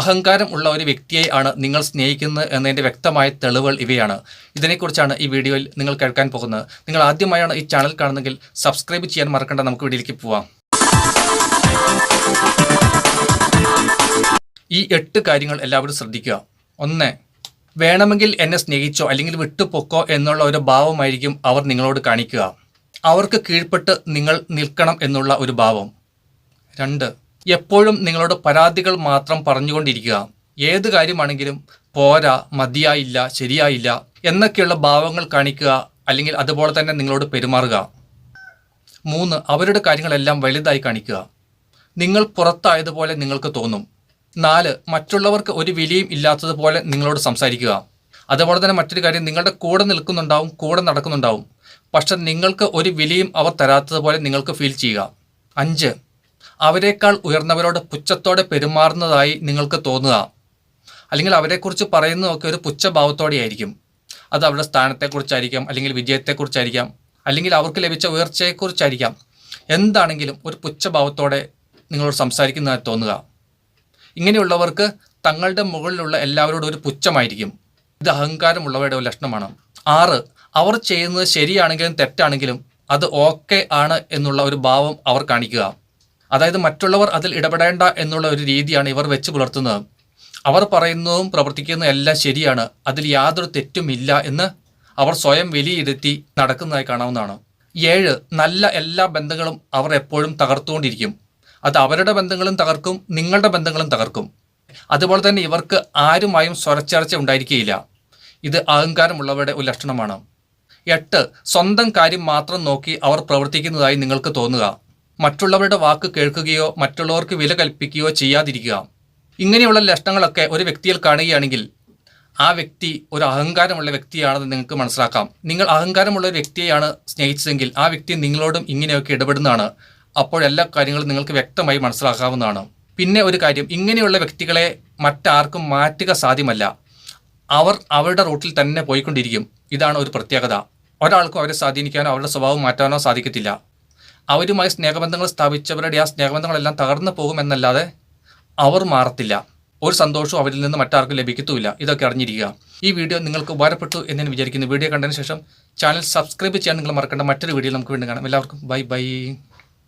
അഹങ്കാരം ഉള്ള ഒരു വ്യക്തിയെ ആണ് നിങ്ങൾ സ്നേഹിക്കുന്നത് എന്നതിന്റെ വ്യക്തമായ തെളിവുകൾ ഇവയാണ്. ഇതിനെക്കുറിച്ചാണ് ഈ വീഡിയോയിൽ നിങ്ങൾ കേൾക്കാൻ പോകുന്നത്. നിങ്ങൾ ആദ്യമായാണ് ഈ ചാനൽ കാണുന്നെങ്കിൽ സബ്സ്ക്രൈബ് ചെയ്യാൻ മറക്കേണ്ട. നമുക്ക് വീഡിയോയിലേക്ക് പോവാം. ഈ എട്ട് കാര്യങ്ങൾ എല്ലാവരും ശ്രദ്ധിക്കുക. ഒന്ന് വേണമെങ്കിൽ എന്നെ സ്നേഹിച്ചോ അല്ലെങ്കിൽ വിട്ടുപൊക്കോ എന്നുള്ള ഒരു ഭാവമായിരിക്കും അവർ നിങ്ങളോട് കാണിക്കുക. അവർക്ക് കീഴ്പ്പെട്ട് നിങ്ങൾ നിൽക്കണം എന്നുള്ള ഒരു ഭാവം. രണ്ട് എപ്പോഴും നിങ്ങളോട് പരാതികൾ മാത്രം പറഞ്ഞുകൊണ്ടിരിക്കുക. ഏത് കാര്യമാണെങ്കിലും പോരാ മതിയായില്ല ശരിയായില്ല എന്നൊക്കെയുള്ള ഭാവങ്ങൾ കാണിക്കുക അല്ലെങ്കിൽ അതുപോലെ തന്നെ നിങ്ങളോട് പെരുമാറുക. മൂന്ന് അവരുടെ കാര്യങ്ങളെല്ലാം വലുതായി കാണിക്കുക. നിങ്ങൾ പുറത്തായതുപോലെ നിങ്ങൾക്ക് തോന്നും. നാല് മറ്റുള്ളവർക്ക് ഒരു വിലയും ഇല്ലാത്തതുപോലെ നിങ്ങളോട് സംസാരിക്കുക. അതുപോലെ തന്നെ മറ്റൊരു കാര്യം നിങ്ങളുടെ കൂടെ നിൽക്കുന്നുണ്ടാവും കൂടെ നടക്കുന്നുണ്ടാവും. പക്ഷെ നിങ്ങൾക്ക് ഒരു വിലയും അവർ തരാത്തതുപോലെ നിങ്ങൾക്ക് ഫീൽ ചെയ്യുക. അഞ്ച് അവരെക്കാൾ ഉയർന്നവരോട് പുച്ഛത്തോടെ പെരുമാറുന്നതായി നിങ്ങൾക്ക് തോന്നുക. അല്ലെങ്കിൽ അവരെക്കുറിച്ച് പറയുന്നതൊക്കെ ഒരു പുച്ഛഭാവത്തോടെ ആയിരിക്കും അത് അവരുടെ സ്ഥാനത്തെക്കുറിച്ചായിരിക്കാം അല്ലെങ്കിൽ വിജയത്തെക്കുറിച്ചായിരിക്കാം അല്ലെങ്കിൽ അവർക്ക് ലഭിച്ച ഉയർച്ചയെക്കുറിച്ചായിരിക്കാം. എന്താണെങ്കിലും ഒരു പുച്ഛഭാവത്തോടെ നിങ്ങളോട് സംസാരിക്കുന്നതായി തോന്നുക. ഇങ്ങനെയുള്ളവർക്ക് തങ്ങളുടെ മുകളിലുള്ള എല്ലാവരോടും ഒരു പുച്ഛമായിരിക്കും. ഇത് അഹങ്കാരമുള്ളവരുടെ ഒരു ലക്ഷണമാണ്. ആറ് അവർ ചെയ്യുന്നത് ശരിയാണെങ്കിലും തെറ്റാണെങ്കിലും അത് ഓക്കെ ആണ് എന്നുള്ള ഒരു ഭാവം അവർ കാണിക്കുക. അതായത് മറ്റുള്ളവർ അതിൽ ഇടപെടേണ്ട എന്നുള്ള ഒരു രീതിയാണ് ഇവർ വെച്ച് പുലർത്തുന്നത്. അവർ പറയുന്നതും പ്രവർത്തിക്കുന്നതും എല്ലാം ശരിയാണ്. അതിൽ യാതൊരു തെറ്റുമില്ല എന്ന് അവർ സ്വയം വിലയിരുത്തി നടക്കുന്നതായി കാണാവുന്നതാണ്. ഏഴ് നല്ല എല്ലാ ബന്ധങ്ങളും അവർ എപ്പോഴും തകർത്തുകൊണ്ടിരിക്കും. അത് അവരുടെ ബന്ധങ്ങളും തകർക്കും നിങ്ങളുടെ ബന്ധങ്ങളും തകർക്കും. അതുപോലെ തന്നെ ഇവർക്ക് ആരുമായും സ്വരച്ചർച്ച ഉണ്ടായിരിക്കുകയില്ല. ഇത് അഹങ്കാരമുള്ളവരുടെ ഒരു ലക്ഷണമാണ്. എട്ട് സ്വന്തം കാര്യം മാത്രം നോക്കി അവർ പ്രവർത്തിക്കുന്നതായി നിങ്ങൾക്ക് തോന്നുക. മറ്റുള്ളവരുടെ വാക്ക് കേൾക്കുകയോ മറ്റുള്ളവർക്ക് വില കൽപ്പിക്കുകയോ ചെയ്യാതിരിക്കുക. ഇങ്ങനെയുള്ള ലക്ഷണങ്ങളൊക്കെ ഒരു വ്യക്തിയിൽ കാണുകയാണെങ്കിൽ ആ വ്യക്തി ഒരു അഹങ്കാരമുള്ള വ്യക്തിയാണെന്ന് നിങ്ങൾക്ക് മനസ്സിലാക്കാം. നിങ്ങൾ അഹങ്കാരമുള്ള ഒരു വ്യക്തിയെയാണ് സ്നേഹിച്ചതെങ്കിൽ ആ വ്യക്തി നിങ്ങളോടും ഇങ്ങനെയൊക്കെ ഇടപെടുന്നതാണ്. അപ്പോൾ എല്ലാ കാര്യങ്ങളും നിങ്ങൾക്ക് വ്യക്തമായി മനസ്സിലാക്കാവുന്നതാണ്. പിന്നെ ഒരു കാര്യം ഇങ്ങനെയുള്ള വ്യക്തികളെ മറ്റാർക്കും മാറ്റുക സാധ്യമല്ല. അവർ അവരുടെ റൂട്ടിൽ തന്നെ പോയിക്കൊണ്ടിരിക്കും. ഇതാണ് ഒരു പ്രത്യേകത. ഒരാൾക്കും അവരെ സ്വാധീനിക്കാനോ അവരുടെ സ്വഭാവം മാറ്റാനോ സാധിക്കത്തില്ല. അവരുമായി സ്നേഹബന്ധങ്ങൾ സ്ഥാപിച്ചവരുടെ ആ സ്നേഹബന്ധങ്ങളെല്ലാം തകർന്നു പോകുമെന്നല്ലാതെ അവർ മാറത്തില്ല. ഒരു സന്തോഷവും അവരിൽ നിന്ന് മറ്റാർക്കും ലഭിക്കത്തുമില്ല. ഇതൊക്കെ അറിഞ്ഞിരിക്കുക. ഈ വീഡിയോ നിങ്ങൾക്ക് ഉപകാരപ്പെട്ടു എന്ന് ഞാൻ വിചാരിക്കുന്നു. വീഡിയോ കണ്ടതിന് ശേഷം ചാനൽ സബ്സ്ക്രൈബ് ചെയ്യാൻ നിങ്ങൾ മറക്കേണ്ട മറ്റൊരു വീഡിയോ നമുക്ക് വീണ്ടും കാണാം. എല്ലാവർക്കും ബൈ ബൈ.